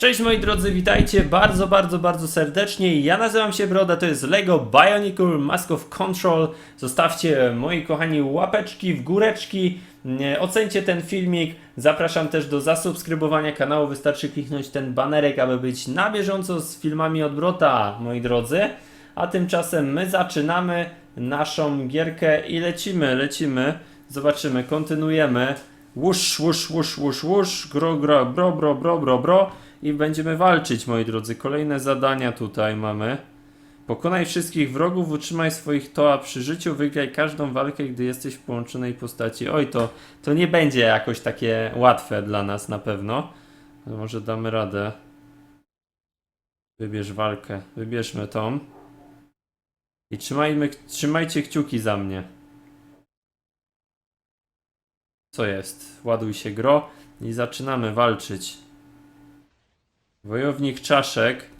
Cześć moi drodzy, witajcie bardzo, bardzo, bardzo serdecznie. Ja nazywam się Broda, to jest LEGO Bionicle Mask of Control. Zostawcie, moi kochani, łapeczki w góreczki. Nie, Ocencie ten filmik. Zapraszam też do zasubskrybowania kanału. Wystarczy kliknąć ten banerek, aby być na bieżąco z filmami od Brota, moi drodzy. A tymczasem my zaczynamy naszą gierkę i lecimy, lecimy. Zobaczymy, kontynuujemy. Łusz, łusz, łusz, łusz, łusz, gro, gro, bro, bro, bro, bro, bro. I będziemy walczyć, moi drodzy. Kolejne zadania tutaj mamy. Pokonaj wszystkich wrogów, utrzymaj swoich toa przy życiu, wygraj każdą walkę, gdy jesteś w połączonej postaci. Oj, to, to nie będzie jakoś takie łatwe dla nas na pewno. Może damy radę. Wybierz walkę. Wybierzmy tą. I trzymajmy, trzymajcie kciuki za mnie. Co jest? Ładuj się gro i zaczynamy walczyć. Wojownik czaszek.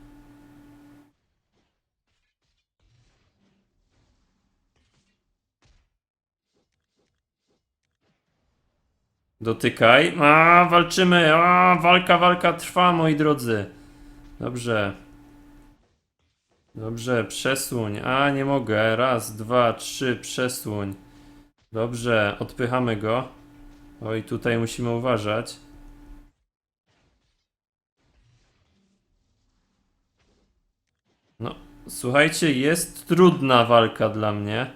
Dotykaj. A, walczymy. A, walka, walka trwa, moi drodzy. Dobrze. Dobrze, przesuń. A, nie mogę. Raz, dwa, trzy, przesuń. Dobrze, odpychamy go. Oj, tutaj musimy uważać. No, słuchajcie, jest trudna walka dla mnie.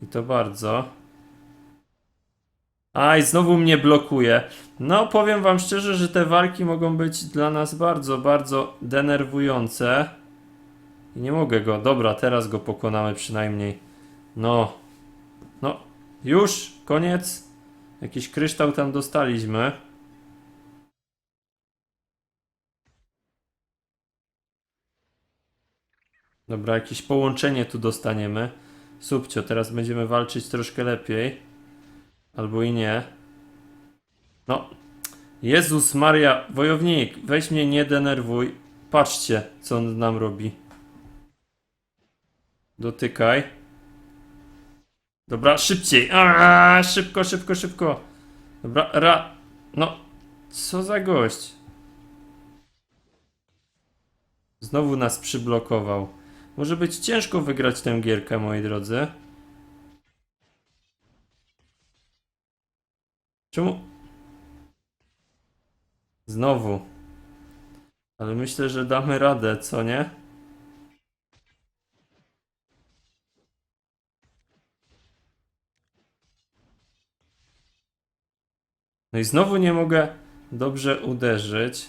I to bardzo. Aj, znowu mnie blokuje. No, powiem wam szczerze, że te walki mogą być dla nas bardzo, bardzo denerwujące. I nie mogę go. Dobra, teraz go pokonamy przynajmniej. No. No, już, koniec. Jakiś kryształ tam dostaliśmy. Dobra, jakieś połączenie tu dostaniemy. Subcio, teraz będziemy walczyć troszkę lepiej. Albo i nie. No. Jezus Maria, wojownik, weź mnie nie denerwuj. Patrzcie, co on nam robi. Dotykaj. Dobra, szybciej. Aaaa, szybko, szybko, szybko. Dobra, ra. No, co za gość. Znowu nas przyblokował. Może być ciężko wygrać tę gierkę, moi drodzy. Czemu? Znowu. Ale myślę, że damy radę, co nie? No i znowu nie mogę dobrze uderzyć.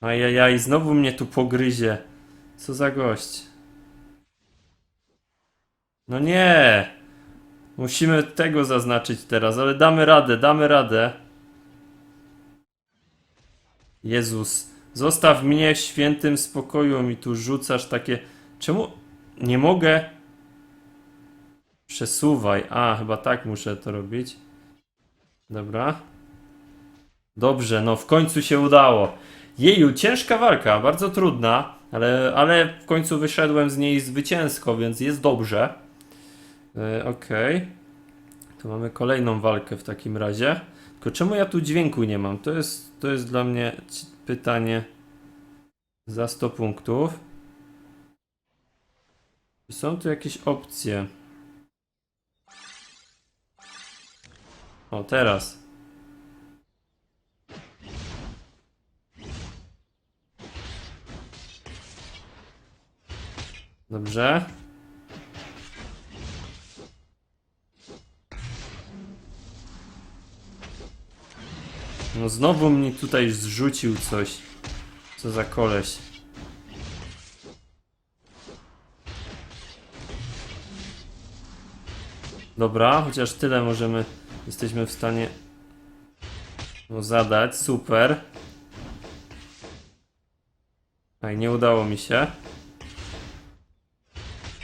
Ajajaj, znowu mnie tu pogryzie. Co za gość. No nie! Musimy tego zaznaczyć teraz, ale damy radę, damy radę. Jezus, zostaw mnie w świętym spokoju, mi tu rzucasz takie... Czemu nie mogę? Przesuwaj. A, chyba tak muszę to robić. Dobra. Dobrze, no w końcu się udało. Jeju, ciężka walka, bardzo trudna, ale, ale w końcu wyszedłem z niej zwycięsko, więc jest dobrze. E, Okej. Tu mamy kolejną walkę w takim razie. Tylko czemu ja tu dźwięku nie mam? To jest, to jest dla mnie pytanie za 100 punktów. Są tu jakieś opcje? O, teraz. Dobrze. No znowu mnie tutaj zrzucił coś. Co za koleś. Dobra, chociaż tyle możemy, jesteśmy w stanie no, zadać. Super. Aj, nie udało mi się.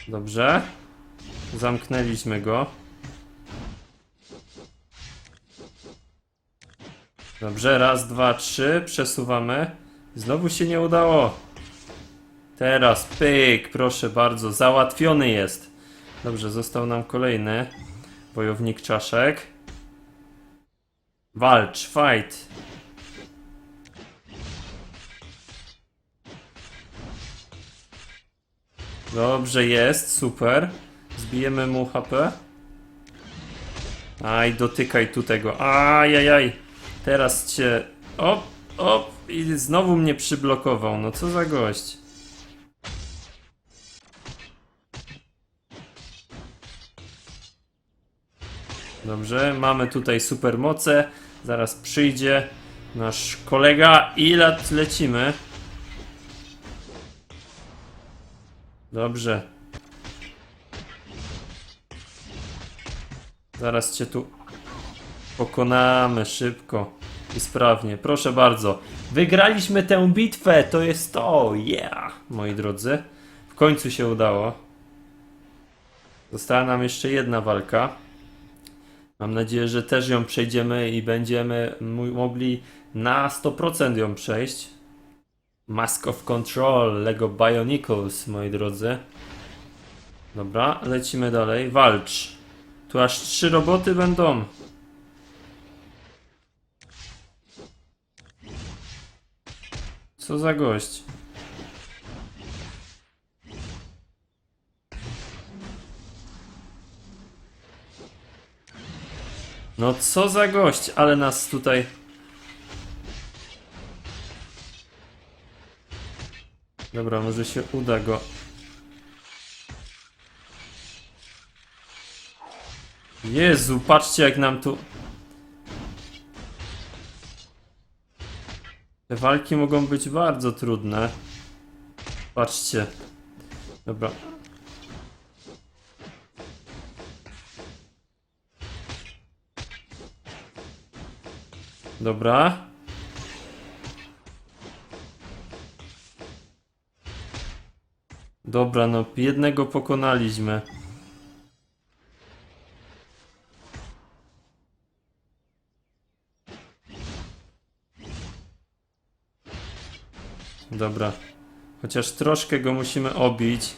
Dobrze. Zamknęliśmy go. Dobrze, raz, dwa, trzy. Przesuwamy. Znowu się nie udało. Teraz pyk, proszę bardzo. Załatwiony jest. Dobrze, został nam kolejny wojownik czaszek. Walcz, fight. Dobrze jest, super. Zbijemy mu HP. Aj, dotykaj tu tego. Ajajaj. Teraz cię. Op, op. I znowu mnie przyblokował. No co za gość. Dobrze, mamy tutaj supermoce. Zaraz przyjdzie nasz kolega i lat lecimy. Dobrze. Zaraz cię tu pokonamy szybko i sprawnie. Proszę bardzo. Wygraliśmy tę bitwę. To jest to. Yeah, moi drodzy. W końcu się udało. Została nam jeszcze jedna walka. Mam nadzieję, że też ją przejdziemy i będziemy mogli na 100% ją przejść. Mask of Control, Lego Bionicles, moi drodzy. Dobra, lecimy dalej. Walcz. Tu aż trzy roboty będą. Co za gość? No co za gość, ale nas tutaj... Dobra, może się uda go... Jezu, patrzcie jak nam tu... Te walki mogą być bardzo trudne. Patrzcie. Dobra. Dobra. Dobra, no jednego pokonaliśmy. Dobra. Chociaż troszkę go musimy obić.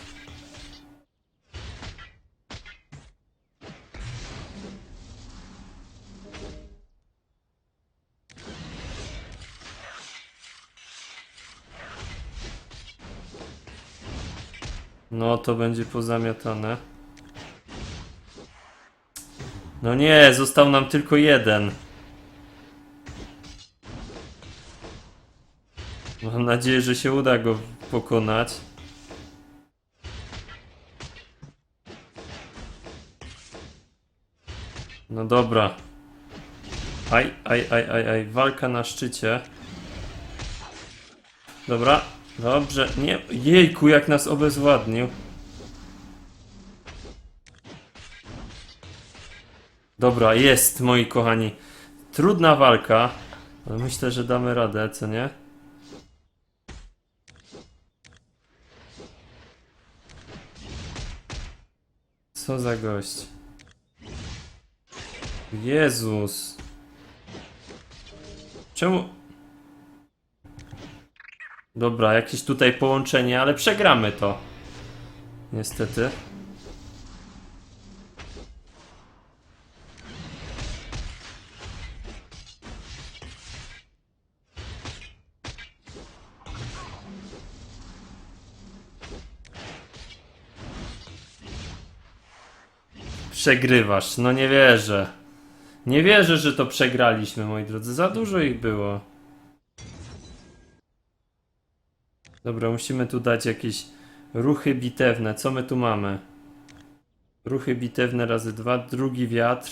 No to będzie pozamiatane. No nie, został nam tylko jeden. Mam nadzieję, że się uda go pokonać. No dobra. Aj, aj, aj, aj, aj. Walka na szczycie. Dobra. Dobrze. Nie. Jejku, jak nas obezwładnił. Dobra, jest, moi kochani. Trudna walka, ale myślę, że damy radę, co nie? Co za gość? Jezus. Czemu? Dobra, jakieś tutaj połączenie, ale przegramy to. Niestety. Przegrywasz, no nie wierzę. Nie wierzę, że to przegraliśmy, moi drodzy. Za dużo ich było. Dobra, musimy tu dać jakieś ruchy bitewne. Co my tu mamy? Ruchy bitewne razy dwa, drugi wiatr.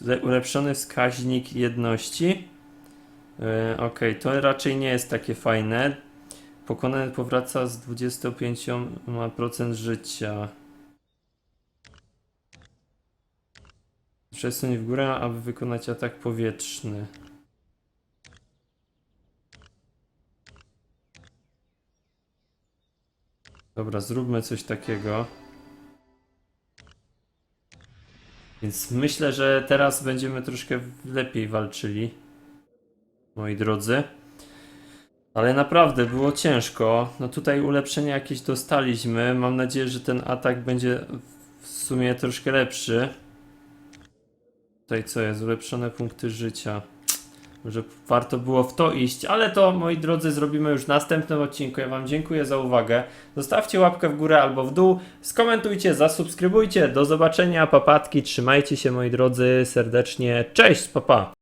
Le- Ulepszony wskaźnik jedności. Yy, Okej, to raczej nie jest takie fajne. Pokonany powraca z 25% życia. Przesuń w górę, aby wykonać atak powietrzny. Dobra, zróbmy coś takiego. Więc myślę, że teraz będziemy troszkę lepiej walczyli. Moi drodzy. Ale naprawdę było ciężko. No tutaj ulepszenia jakieś dostaliśmy. Mam nadzieję, że ten atak będzie w sumie troszkę lepszy. Tutaj co jest? Ulepszone punkty życia. Może warto było w to iść, ale to moi drodzy zrobimy już w następnym odcinku. Ja Wam dziękuję za uwagę. Zostawcie łapkę w górę albo w dół, skomentujcie, zasubskrybujcie. Do zobaczenia, papatki, trzymajcie się moi drodzy serdecznie. Cześć, papa!